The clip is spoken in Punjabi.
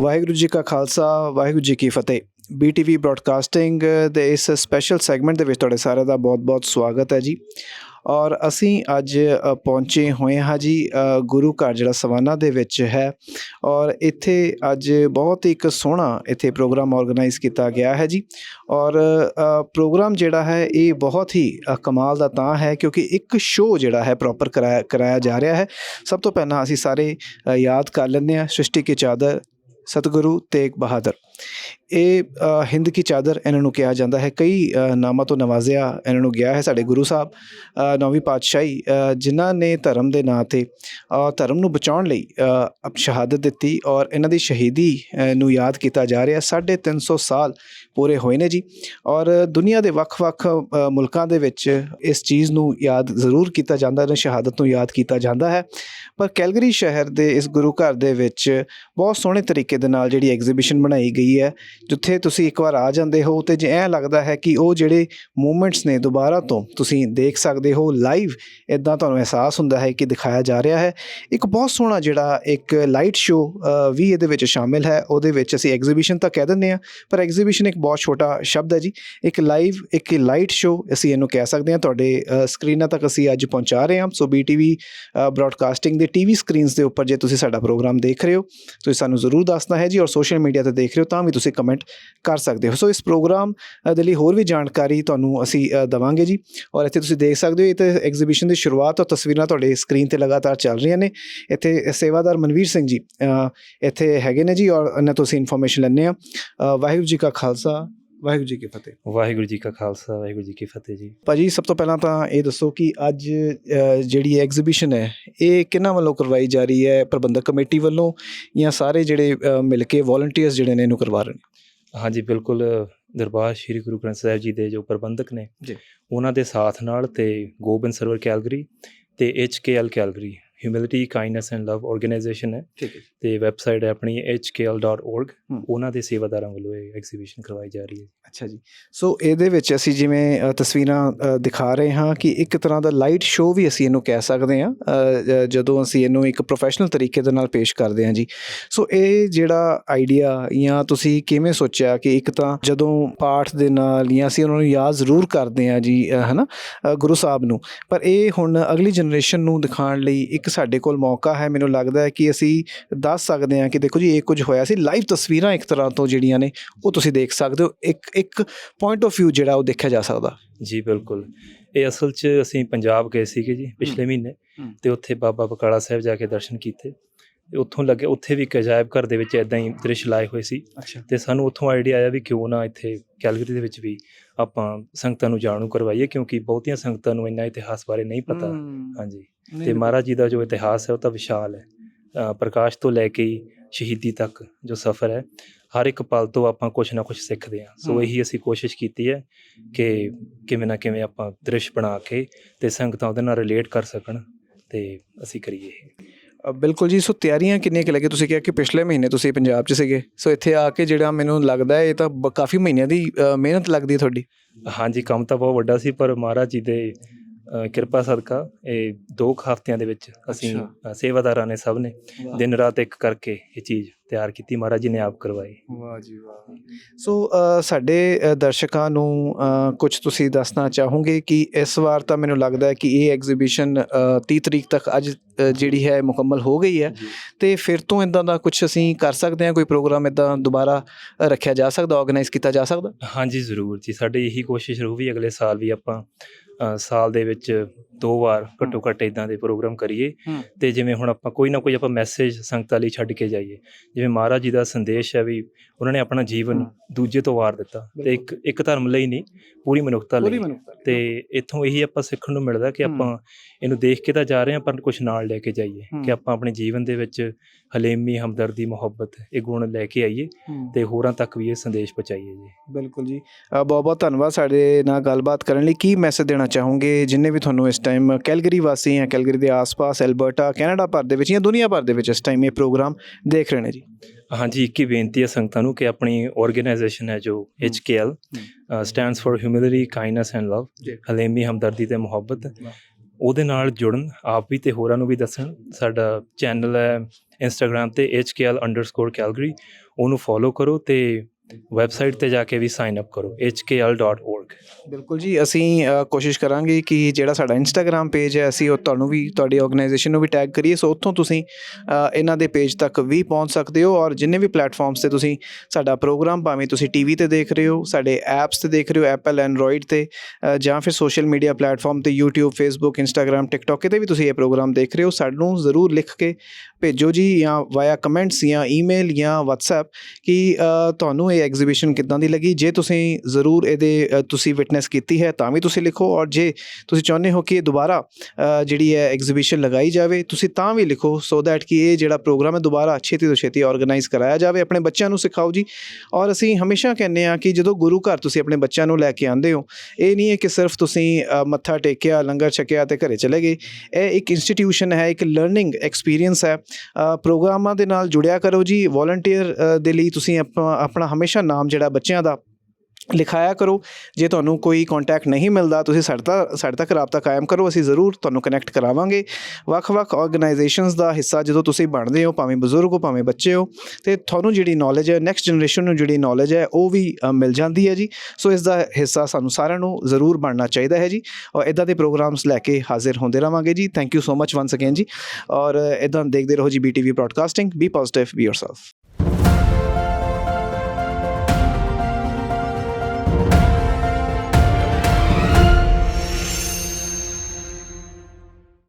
ਵਾਹਿਗੁਰੂ ਜੀ ਕਾ ਖਾਲਸਾ, ਵਾਹਿਗੁਰੂ ਜੀ ਕੀ ਫਤਿਹ। BTV ਬ੍ਰਾਡਕਾਸਟਿੰਗ ਦੇ ਇਸ ਸਪੈਸ਼ਲ ਸੈਗਮੈਂਟ ਦੇ ਵਿੱਚ ਤੁਹਾਡੇ ਸਾਰਿਆਂ ਦਾ ਬਹੁਤ-ਬਹੁਤ ਸਵਾਗਤ ਹੈ ਜੀ। ਔਰ ਅਸੀਂ ਅੱਜ ਪਹੁੰਚੇ ਹੋਏ ਹਾਂ ਜੀ ਗੁਰੂ ਘਰ ਜਿਹੜਾ ਸਵਾਨਾ ਦੇ ਵਿੱਚ ਹੈ। ਔਰ ਇੱਥੇ ਅੱਜ ਬਹੁਤ ਹੀ ਇੱਕ ਸੋਹਣਾ ਇੱਥੇ ਪ੍ਰੋਗਰਾਮ ਆਰਗੇਨਾਈਜ਼ ਕੀਤਾ ਗਿਆ ਹੈ ਜੀ। ਔਰ ਪ੍ਰੋਗਰਾਮ ਜਿਹੜਾ ਹੈ, ਇਹ ਬਹੁਤ ਹੀ ਕਮਾਲ ਦਾ ਤਾਂ ਹੈ ਕਿਉਂਕਿ ਇੱਕ ਸ਼ੋਅ ਜਿਹੜਾ ਹੈ ਪ੍ਰੋਪਰ ਕਰਾਇਆ ਕਰਾਇਆ ਜਾ ਰਿਹਾ ਹੈ। ਸਭ ਤੋਂ ਪਹਿਲਾਂ ਅਸੀਂ ਸਾਰੇ ਯਾਦ ਕਰ ਲੈਂਦੇ ਹਾਂ, ਸ੍ਰਿਸ਼ਟੀ ਕੀ ਚਾਦਰ ਸਤਿਗੁਰੂ ਤੇਗ ਬਹਾਦਰ। ਇਹ ਹਿੰਦ ਕੀ ਚਾਦਰ ਇਹਨਾਂ ਨੂੰ ਕਿਹਾ ਜਾਂਦਾ ਹੈ। ਕਈ ਨਾਮਾਂ ਤੋਂ ਨਵਾਜ਼ਿਆ ਇਹਨਾਂ ਨੂੰ ਗਿਆ ਹੈ ਸਾਡੇ ਗੁਰੂ ਸਾਹਿਬ ਨੌਵੀਂ ਪਾਤਸ਼ਾਹੀ ਜਿਨ੍ਹਾਂ ਨੇ ਧਰਮ ਦੇ ਨਾਂ ਤੇ ਧਰਮ ਨੂੰ ਬਚਾਉਣ ਲਈ ਅ, ਸ਼ਹਾਦਤ ਦਿੱਤੀ ਔਰ ਇਹਨਾਂ ਦੀ ਸ਼ਹੀਦੀ ਨੂੰ ਯਾਦ ਕੀਤਾ ਜਾ ਰਿਹਾ। 350 ਸਾਲ ਪੂਰੇ ਹੋਏ ਨੇ ਜੀ ਔਰ ਦੁਨੀਆ ਦੇ ਵੱਖ-ਵੱਖ ਮੁਲਕਾਂ ਦੇ ਵਿੱਚ ਇਸ ਚੀਜ਼ ਨੂੰ ਯਾਦ ਜ਼ਰੂਰ ਕੀਤਾ ਜਾਂਦਾ ਹੈ ਸ਼ਹਾਦਤ ਨੂੰ ਯਾਦ ਕੀਤਾ ਜਾਂਦਾ ਹੈ। ਪਰ ਕੈਲਗਰੀ ਸ਼ਹਿਰ ਦੇ ਇਸ ਗੁਰੂ ਘਰ ਦੇ ਵਿੱਚ ਬਹੁਤ ਸੋਹਣੇ ਤਰੀਕੇ ਦੇ ਨਾਲ ਜਿਹੜੀ ਐਗਜ਼ੀਬਿਸ਼ਨ ਬਣਾਈ ਗਈ ਹੈ। ਜਿੱਥੇ ਤੁਸੀਂ ਇੱਕ ਵਾਰ ਆ ਜਾਂਦੇ ਹੋ ਤੇ ਜੇ ਐਂ ਲੱਗਦਾ ਹੈ ਕਿ ਉਹ ਜਿਹੜੇ ਮੂਮੈਂਟਸ ਨੇ ਦੁਬਾਰਾ ਤੋਂ ਤੁਸੀਂ ਦੇਖ ਸਕਦੇ ਹੋ ਲਾਈਵ ਇਦਾਂ ਤੁਹਾਨੂੰ ਅਹਿਸਾਸ ਹੁੰਦਾ ਹੈ ਕਿ ਦਿਖਾਇਆ ਜਾ ਰਿਹਾ ਹੈ। ਇੱਕ ਬਹੁਤ ਸੋਹਣਾ ਜਿਹੜਾ ਇੱਕ ਲਾਈਟ ਸ਼ੋਅ ਵੀ ਇਹਦੇ ਵਿੱਚ ਸ਼ਾਮਿਲ ਹੈ। ਉਹਦੇ ਵਿੱਚ ਅਸੀਂ ਐਗਜ਼ੀਬਿਸ਼ਨ ਤਾਂ ਕਹਿ ਦਿੰਦੇ ਆ ਪਰ ਐਗਜ਼ੀਬਿਸ਼ਨ ਇੱਕ ਬਹੁਤ ਛੋਟਾ ਸ਼ਬਦ ਹੈ ਜੀ। ਇੱਕ ਲਾਈਵ ਇੱਕ ਲਾਈਟ ਸ਼ੋਅ ਅਸੀਂ ਇਹਨੂੰ ਕਹਿ ਸਕਦੇ ਹਾਂ। ਤੁਹਾਡੇ ਸਕਰੀਨਾਂ ਤੱਕ ਅਸੀਂ ਅੱਜ ਪਹੁੰਚਾ ਰਹੇ ਹਾਂ। ਸੋ BTV ਬ੍ਰਾਡਕਾਸਟਿੰਗ ਦੀ ਟੀਵੀ ਸਕਰੀਨਸ ਦੇ ਉੱਪਰ ਜੇ ਤੁਸੀਂ ਸਾਡਾ ਪ੍ਰੋਗਰਾਮ ਦੇਖ ਰਹੇ ਹੋ ਤੁਸੀਂ ਸਾਨੂੰ ਜ਼ਰੂਰ ਦੱਸਣਾ ਹੈ ਜੀ ਔਰ ਸੋਸ਼ਲ ਮੀਡੀਆ ਤੇ ਦੇਖ ਰਹੇ ਹੋ ਤਾਂ ਵੀ ਤੁਸੀਂ ਕਮੈਂਟ ਕਰ ਸਕਦੇ ਹੋ। ਸੋ ਇਸ ਪ੍ਰੋਗਰਾਮ ਦੇ ਲਈ ਹੋਰ ਵੀ ਜਾਣਕਾਰੀ ਤੁਹਾਨੂੰ ਅਸੀਂ ਅ, ਦਵਾਂਗੇ ਜੀ ਔਰ ਇੱਥੇ ਤੁਸੀਂ ਦੇਖ ਸਕਦੇ ਹੋ ਇਹ ਤੇ ਐਗਜ਼ੀਬਿਸ਼ਨ ਦੀ ਸ਼ੁਰੂਆਤ ਔਰ ਤਸਵੀਰਾਂ ਤੁਹਾਡੇ ਸਕਰੀਨ ਤੇ ਲਗਾਤਾਰ ਚੱਲ ਰਹੀਆਂ ਨੇ। ਇੱਥੇ ਸੇਵਾਦਾਰ ਮਨਵੀਰ ਸਿੰਘ ਜੀ ਇੱਥੇ ਹੈਗੇ ਨੇ ਜੀ ਔਰ ਇਹਨਾਂ ਤੋਂ ਅਸੀਂ ਇਨਫੋਰਮੇਸ਼ਨ ਲੈਣੇ ਆ ਵਾਹਿਗੁਰੂ ਜੀ ਕਾ ਖਾਲਸਾ ਵਾਹਿਗੁਰੂ ਜੀ ਕੀ ਫਤਿਹ। ਵਾਹਿਗੁਰੂ ਜੀ ਕਾ ਖਾਲਸਾ ਵਾਹਿਗੁਰੂ ਜੀ ਕੀ ਫਤਿਹ ਜੀ। ਭਾਜੀ ਸਭ ਤੋਂ ਪਹਿਲਾਂ ਤਾਂ ਇਹ ਦੱਸੋ ਕਿ ਅੱਜ ਜਿਹੜੀ ਐਗਜ਼ੀਬਿਸ਼ਨ ਹੈ ਇਹ ਕਿਹਨਾਂ ਵੱਲੋਂ ਕਰਵਾਈ ਜਾ ਰਹੀ ਹੈ? ਪ੍ਰਬੰਧਕ ਕਮੇਟੀ ਵੱਲੋਂ ਜਾਂ ਸਾਰੇ ਜਿਹੜੇ ਮਿਲ ਕੇ ਵੋਲੰਟੀਅਰਸ ਜਿਹੜੇ ਨੇ ਇਹਨੂੰ ਕਰਵਾ ਰਹੇ ਨੇ? ਹਾਂਜੀ ਬਿਲਕੁਲ ਦਰਬਾਰ ਸ੍ਰੀ ਗੁਰੂ ਗ੍ਰੰਥ ਸਾਹਿਬ ਜੀ ਦੇ ਜੋ ਪ੍ਰਬੰਧਕ ਨੇ ਜੀ। ਉਹਨਾਂ ਦੇ ਸਾਥ ਨਾਲ ਤੇ ਗੋਬਿੰਦ ਸਰਵਰ ਕੈਲਗਰੀ ਤੇ HKL Calgary humility kindness and love organisation ਹੈ। ਤੇ ਵੈਬਸਾਈਟ ਹੈ ਆਪਣੀ hkl.org। ਉਹਨਾਂ ਦੇ ਸੇਵਾਦਾਰਾਂ ਵੱਲੋਂ ਇਹ ਐਗਜ਼ੀਬਿਸ਼ਨ ਕਰਵਾਈ ਜਾ ਰਹੀ ਹੈ ਅੱਛਾ ਜੀ। ਸੋ ਇਹਦੇ ਵਿੱਚ ਅਸੀਂ ਜਿਵੇਂ ਤਸਵੀਰਾਂ ਦਿਖਾ ਰਹੇ ਹਾਂ ਕਿ ਇੱਕ ਤਰ੍ਹਾਂ ਦਾ ਲਾਈਟ ਸ਼ੋਅ ਵੀ ਅਸੀਂ ਇਹਨੂੰ ਕਹਿ ਸਕਦੇ ਹਾਂ। ਜਦੋਂ ਅਸੀਂ ਇਹਨੂੰ ਇੱਕ ਪ੍ਰੋਫੈਸ਼ਨਲ ਤਰੀਕੇ ਦੇ ਨਾਲ ਪੇਸ਼ ਕਰਦੇ ਹਾਂ ਜੀ। ਸੋ ਇਹ ਜਿਹੜਾ ਆਈਡੀਆ ਜਾਂ ਤੁਸੀਂ ਕਿਵੇਂ ਸੋਚਿਆ ਕਿ ਇੱਕ ਤਾਂ ਜਦੋਂ ਪਾਠ ਦੇ ਨਾਲ ਜਾਂ ਅਸੀਂ ਉਹਨਾਂ ਨੂੰ ਯਾਦ ਜ਼ਰੂਰ ਕਰਦੇ ਹਾਂ ਜੀ ਹਨਾ ਗੁਰੂ ਸਾਹਿਬ ਨੂੰ। ਪਰ ਇਹ ਹੁਣ ਅਗਲੀ ਜਨਰੇਸ਼ਨ ਨੂੰ ਦਿਖਾਉਣ ਲਈ ਇੱਕ ਸਾਡੇ ਕੋਲ ਮੌਕਾ ਹੈ ਮੈਨੂੰ ਲੱਗਦਾ ਹੈ ਕਿ ਅਸੀਂ ਦੱਸ ਸਕਦੇ ਹਾਂ ਕਿ ਦੇਖੋ ਜੀ ਇਹ ਕੁਝ ਹੋਇਆ ਸੀ। ਲਾਈਵ ਤਸਵੀਰਾਂ ਇੱਕ ਤਰ੍ਹਾਂ ਤੋਂ ਜਿਹੜੀਆਂ ਨੇ ਉਹ ਤੁਸੀਂ ਦੇਖ ਸਕਦੇ ਹੋ। ਇੱਕ ਇੱਕ ਪੁਆਇੰਟ ਆਫ View ਜਿਹੜਾ ਉਹ ਦੇਖਿਆ ਜਾ ਸਕਦਾ। ਜੀ ਬਿਲਕੁਲ। ਇਹ ਅਸਲ 'ਚ ਅਸੀਂ ਪੰਜਾਬ ਗਏ ਸੀਗੇ ਜੀ ਪਿਛਲੇ ਮਹੀਨੇ। ਤੇ ਉੱਥੇ ਬਾਬਾ ਬਕਾਲਾ ਸਾਹਿਬ ਜਾ ਕੇ ਦਰਸ਼ਨ ਕੀਤੇ। ਉੱਥੋਂ ਲੱਗੇ ਉੱਥੇ ਵੀ ਇੱਕ ਅਜਾਇਬ ਘਰ ਦੇ ਵਿੱਚ ਇਦਾਂ ਹੀ ਦ੍ਰਿਸ਼ ਲਾਏ ਹੋਏ ਸੀ। ਤੇ ਸਾਨੂੰ ਉੱਥੋਂ ਆਈਡੀਆ ਆਇਆ ਵੀ ਕਿਉਂ ਨਾ ਇੱਥੇ ਕੈਲਗਰੀ ਦੇ ਵਿੱਚ ਵੀ ਆਪਾਂ ਸੰਗਤਾਂ ਨੂੰ ਜਾਣੂ ਕਰਵਾਈਏ ਕਿਉਂਕਿ ਬਹੁਤੀਆਂ ਸੰਗਤਾਂ ਨੂੰ ਇੰਨਾ ਇਤਿਹਾਸ ਬਾਰੇ ਨਹੀਂ ਪਤਾ। ਹਾਂਜੀ। ਤੇ ਮਹਾਰਾਜ ਜੀ ਦਾ ਜੋ ਇਤਿਹਾਸ ਹੈ ਉਹ ਤਾਂ ਵਿਸ਼ਾਲ ਹੈ। ਪ੍ਰਕਾਸ਼ ਤੋਂ ਲੈ ਕੇ ਹੀ ਸ਼ਹੀਦੀ ਤੱਕ ਜੋ ਸਫ਼ਰ ਹੈ ਹਰ ਇੱਕ ਪਲ ਤੋਂ ਆਪਾਂ ਕੁਝ ਨਾ ਕੁਝ ਸਿੱਖਦੇ ਹਾਂ। ਸੋ। ਇਹੀ ਅਸੀਂ ਕੋਸ਼ਿਸ਼ ਕੀਤੀ ਹੈ ਕਿ ਕਿਵੇਂ ਨਾ ਕਿਵੇਂ ਆਪਾਂ ਦ੍ਰਿਸ਼ ਬਣਾ ਕੇ ਤੇ ਸੰਗਤਾਂ ਉਹਦੇ ਨਾਲ ਰਿਲੇਟ ਕਰ ਸਕਣ ਤੇ ਅਸੀਂ ਕਰੀਏ ਬਿਲਕੁਲ ਜੀ ਸੋ ਤਿਆਰੀਆਂ ਕਿੰਨੀਆਂ ਕਿ ਲੱਗੇ? ਤੁਸੀਂ ਕਿਹਾ ਕਿ ਪਿਛਲੇ ਮਹੀਨੇ ਤੁਸੀਂ ਪੰਜਾਬ 'ਚ ਸੀਗੇ। ਸੋ ਇੱਥੇ ਆ ਕੇ ਜਿਹੜਾ ਮੈਨੂੰ ਲੱਗਦਾ ਹੈ ਇਹ ਤਾਂ ਕਾਫੀ ਮਹੀਨਿਆਂ ਦੀ ਮਿਹਨਤ ਲੱਗਦੀ ਹੈ ਤੁਹਾਡੀ। ਹਾਂਜੀ ਕੰਮ ਤਾਂ ਬਹੁਤ ਵੱਡਾ ਸੀ ਪਰ ਮਹਾਰਾਜ ਜੀ ਦੇ ਕਿਰਪਾ ਸਦਕਾ ਇਹ ਦੋ ਕੁ ਹਫ਼ਤਿਆਂ ਦੇ ਵਿੱਚ ਅਸੀਂ ਸੇਵਾਦਾਰਾਂ ਨੇ ਸਭ ਨੇ ਦਿਨ ਰਾਤ ਇੱਕ ਕਰਕੇ ਇਹ ਚੀਜ਼ ਤਿਆਰ ਕੀਤੀ। ਮਹਾਰਾਜ ਜੀ ਨੇ ਆਪ ਕਰਵਾਈ। ਵਾਹ ਜੀ ਵਾਹ। ਸੋ ਸਾਡੇ ਦਰਸ਼ਕਾਂ ਨੂੰ ਕੁਝ ਤੁਸੀਂ ਦੱਸਣਾ ਚਾਹੋਗੇ ਕਿ ਇਸ ਵਾਰ ਤਾਂ ਮੈਨੂੰ ਲੱਗਦਾ ਹੈ ਕਿ ਇਹ ਐਗਜ਼ੀਬਿਸ਼ਨ 30 ਤਰੀਕ ਤੱਕ ਅੱਜ ਜਿਹੜੀ ਹੈ ਮੁਕੰਮਲ ਹੋ ਗਈ ਹੈ। ਤੇ ਫਿਰ ਤੋਂ ਇਦਾਂ ਦਾ ਕੁਝ ਅਸੀਂ ਕਰ ਸਕਦੇ ਹਾਂ? ਕੋਈ ਪ੍ਰੋਗਰਾਮ ਇਦਾਂ ਦੁਬਾਰਾ ਰੱਖਿਆ ਜਾ ਸਕਦਾ ਆਰਗੇਨਾਈਜ਼ ਕੀਤਾ ਜਾ ਸਕਦਾ? ਹਾਂਜੀ ਜ਼ਰੂਰ ਜੀ। ਸਾਡੀ ਇਹੀ ਕੋਸ਼ਿਸ਼ ਰਹੂ ਵੀ ਅਗਲੇ ਸਾਲ ਵੀ ਆਪਾਂ ਸਾਲ ਦੇ ਵਿੱਚ ਦੋ ਵਾਰ ਘੱਟੋ ਘੱਟ ਇਦਾਂ ਦੇ ਪ੍ਰੋਗਰਾਮ ਕਰੀਏ। ਤੇ ਜਿਵੇਂ ਹੁਣ ਆਪਾਂ ਕੋਈ ਨਾ ਕੋਈ ਆਪਾਂ ਮੈਸੇਜ ਸੰਗਤਾਂ ਲਈ ਛੱਡ ਕੇ ਜਾਈਏ। ਜਿਵੇਂ ਮਹਾਰਾਜ ਜੀ ਦਾ ਸੰਦੇਸ਼ ਹੈ ਵੀ ਉਹਨਾਂ ਨੇ ਆਪਣਾ ਜੀਵਨ। ਦੂਜੇ ਤੋਂ ਵਾਰ ਦਿੱਤਾ ਤੇ ਇੱਕ ਇੱਕ ਧਰਮ ਲਈ ਨਹੀਂ ਪੂਰੀ ਮਨੁੱਖਤਾ ਲਈ। ਤੇ ਇੱਥੋਂ ਇਹੀ ਆਪਾਂ ਸਿੱਖਣ ਨੂੰ ਮਿਲਦਾ ਕਿ। ਆਪਾਂ ਇਹਨੂੰ ਦੇਖ ਕੇ ਤਾਂ ਜਾ ਰਹੇ ਹਾਂ ਪਰ ਕੁਝ ਨਾਲ ਲੈ ਕੇ ਜਾਈਏ। ਕਿ ਆਪਾਂ ਆਪਣੇ ਜੀਵਨ ਦੇ ਵਿੱਚ ਹਲੇਮੀ ਹਮਦਰਦੀ ਮੁਹੱਬਤ ਇਹ ਗੁਣ ਲੈ ਕੇ ਆਈਏ ਤੇ ਹੋਰਾਂ ਤੱਕ ਵੀ ਇਹ ਸੰਦੇਸ਼ ਪਹੁੰਚਾਈਏ ਜੀ। ਬਿਲਕੁਲ ਜੀ। ਬਹੁਤ ਬਹੁਤ ਧੰਨਵਾਦ ਸਾਡੇ ਨਾਲ ਗੱਲਬਾਤ ਕਰਨ ਲਈ। ਕੀ ਮੈਸੇਜ ਦੇਣਾ ਚਾਹੋਗੇ? ਜਿੰਨੇ ਵੀ ਤੁਹਾਨੂੰ ਇਸ ਟਾਈਮ ਕੈਲਗਰੀ ਵਾਸੀ ਜਾਂ ਕੈਲਗਰੀ ਦੇ ਆਸ-ਪਾਸ ਐਲਬਰਟਾ ਕੈਨੇਡਾ ਭਰ ਦੇ ਵਿੱਚ ਜਾਂ ਦੁਨੀਆ ਭਰ ਦੇ ਵਿੱਚ ਇਸ ਟਾਈਮ ਇਹ ਪ੍ਰੋਗਰਾਮ ਦੇਖ ਰਹੇ ਨੇ ਜੀ। ਹਾਂਜੀ ਇੱਕ ਹੀ ਬੇਨਤੀ ਹੈ ਸੰਗਤਾਂ ਨੂੰ ਕਿ ਆਪਣੀ ਆਰਗੇਨਾਈਜੇਸ਼ਨ ਹੈ ਜੋ HKL stands for humility kindness and love. ਹਲੇਮੀ ਹਮਦਰਦੀ ਤੇ ਮੁਹੱਬਤ। ਉਹਦੇ ਨਾਲ ਜੁੜਨ ਆਪ ਵੀ ਤੇ ਹੋਰਾਂ ਨੂੰ ਵੀ ਦੱਸਣ ਸਾਡਾ ਚੈਨਲ ਹੈ ਇੰਸਟਾਗ੍ਰam ਤੇ hkl_calgary ਉਹਨੂੰ ਫੋਲੋ ਕਰੋ ਤੇ ਵੈਬਸਾਈਟ ਤੇ ਜਾ ਕੇ ਵੀ ਸਾਈਨ ਅਪ ਕਰੋ hkl.org ਬਿਲਕੁਲ ਜੀ ਅਸੀਂ ਕੋਸ਼ਿਸ਼ ਕਰਾਂਗੇ ਕਿ ਜਿਹੜਾ ਸਾਡਾ ਇੰਸਟਾਗ੍ਰam ਪੇਜ ਹੈ ਅਸੀਂ ਉਹ ਤੁਹਾਨੂੰ ਵੀ ਤੁਹਾਡੀ ਆਰਗੇਨਾਈਜੇਸ਼ਨ ਨੂੰ ਵੀ ਟੈਗ ਕਰੀਏ ਸੋ ਉੱਥੋਂ ਤੁਸੀਂ ਇਹਨਾਂ ਦੇ ਪੇਜ ਤੱਕ ਵੀ ਪਹੁੰਚ ਸਕਦੇ ਹੋ ਔਰ ਜਿੰਨੇ ਵੀ ਪਲੇਟਫਾਰਮਸ ਤੇ ਤੁਸੀਂ ਸਾਡਾ ਪ੍ਰੋਗਰਾਮ ਭਾਵੇਂ ਤੁਸੀਂ ਟੀਵੀ ਤੇ ਦੇਖ ਰਹੇ ਹੋ ਸਾਡੇ ਐਪਸ ਤੇ ਦੇਖ ਰਹੇ ਹੋ ਐਪਲ ਐਂਡਰੋਇਡ ਤੇ ਜਾਂ ਫਿਰ ਸੋਸ਼ਲ ਮੀਡੀਆ ਪਲੇਟਫਾਰਮ ਤੇ YouTube Facebook Instagram TikTok 'ਤੇ ਵੀ ਤੁਸੀਂ ਇਹ ਪ੍ਰੋਗਰਾਮ ਦੇਖ ਰਹੇ ਹੋ ਸਾਨੂੰ ਜ਼ਰੂਰ ਲਿਖ ਕੇ ਭੇਜੋ ਜੀ ਜਾਂ ਵਾਇਆ ਕਮੈਂਟਸ ਜਾਂ ਈਮੇਲ ਜਾਂ WhatsApp ਕਿ ਅ, ਤੁਹਾਨੂੰ ਇਹ ਐਗਜ਼ੀਬਿਸ਼ਨ ਕਿੱਦਾਂ ਦੀ ਲੱਗੀ? ਜੇ ਤੁਸੀਂ ਜ਼ਰੂਰ ਇਹਦੇ ਤੁਸੀਂ ਵਿਟਨੈਸ ਕੀਤੀ ਹੈ, ਤਾਂ ਵੀ ਤੁਸੀਂ ਲਿਖੋ ਔਰ ਜੇ ਤੁਸੀਂ ਚਾਹੁੰਦੇ ਹੋ ਕਿ ਇਹ ਦੁਬਾਰਾ ਜਿਹੜੀ ਹੈ ਐਗਜ਼ੀਬਿਸ਼ਨ ਲਗਾਈ ਜਾਵੇ, ਤੁਸੀਂ ਤਾਂ ਵੀ ਲਿਖੋ ਸੋ ਦੈਟ ਕਿ ਇਹ ਜਿਹੜਾ ਪ੍ਰੋਗਰਾਮ ਹੈ ਦੁਬਾਰਾ ਛੇਤੀ ਤੋਂ ਛੇਤੀ ਆਰਗੇਨਾਈਜ਼ ਕਰਾਇਆ ਜਾਵੇ, ਆਪਣੇ ਬੱਚਿਆਂ ਨੂੰ ਸਿਖਾਓ ਜੀ। ਔਰ ਅਸੀਂ ਹਮੇਸ਼ਾ ਕਹਿੰਦੇ ਆ ਕਿ ਜਦੋਂ ਗੁਰੂ ਘਰ ਤੁਸੀਂ ਆਪਣੇ ਬੱਚਿਆਂ ਨੂੰ ਲੈ ਕੇ ਆਉਂਦੇ ਹੋ, ਇਹ ਨਹੀਂ ਹੈ ਕਿ ਸਿਰਫ ਤੁਸੀਂ ਮੱਥਾ ਟੇਕਿਆ, ਲੰਗਰ ਛਕਿਆ ਤੇ ਘਰੇ ਚਲੇ ਗਏ। ਇਹ ਇੱਕ ਇੰਸਟੀਟਿਊਸ਼ਨ ਹੈ, ਇੱਕ ਲਰਨਿੰਗ ਐਕਸਪੀਰੀਅੰਸ ਹੈ। ਪ੍ਰੋਗਰਾਮਾਂ ਦੇ ਨਾਲ ਜੁੜਿਆ ਕਰੋ ਜੀ ਵੋਲੰਟੀਅਰ ਦੇ ਲਈ ਤੁਸੀਂ ਆਪਣਾ ਹਮੇਸ਼ਾ ਹਮੇਸ਼ਾ ਨਾਮ ਜਿਹੜਾ ਬੱਚਿਆਂ ਦਾ ਲਿਖਾਇਆ ਕਰੋ। ਜੇ ਤੁਹਾਨੂੰ ਕੋਈ ਕੰਟੈਕਟ ਨਹੀਂ ਮਿਲਦਾ, ਤੁਸੀਂ ਸਾਡੇ ਤੱਕ ਸਾਡੇ ਤੱਕ ਰਾਬਤਾ ਕਾਇਮ ਕਰੋ। ਅਸੀਂ ਜ਼ਰੂਰ ਤੁਹਾਨੂੰ ਕਨੈਕਟ ਕਰਾਵਾਂਗੇ। ਵੱਖ-ਵੱਖ ਆਰਗੇਨਾਈਜੇਸ਼ਨਸ ਦਾ ਹਿੱਸਾ ਜਦੋਂ ਤੁਸੀਂ ਬਣਦੇ ਹੋ, ਭਾਵੇਂ ਬਜ਼ੁਰਗ ਹੋ, ਭਾਵੇਂ ਬੱਚੇ ਹੋ, ਤੇ ਤੁਹਾਨੂੰ ਜਿਹੜੀ ਨੌਲੇਜ ਹੈ ਨੈਕਸਟ ਜਨਰੇਸ਼ਨ ਨੂੰ ਜਿਹੜੀ ਨੌਲੇਜ ਹੈ, ਉਹ ਵੀ ਮਿਲ ਜਾਂਦੀ ਹੈ ਜੀ। ਸੋ ਇਸ ਦਾ ਹਿੱਸਾ ਸਾਨੂੰ ਸਾਰਿਆਂ ਨੂੰ ਜ਼ਰੂਰ ਬਣਨਾ ਚਾਹੀਦਾ ਹੈ ਜੀ। ਔਰ ਇਦਾਂ ਦੇ ਪ੍ਰੋਗਰਾਮਸ ਲੈ ਕੇ ਹਾਜ਼ਰ ਹੁੰਦੇ ਰਵਾਂਗੇ ਜੀ। Thank you so much once again ਜੀ। ਔਰ ਇਦਾਂ ਦੇਖਦੇ ਰਹੋ ਜੀ BTV broadcasting be positive be yourself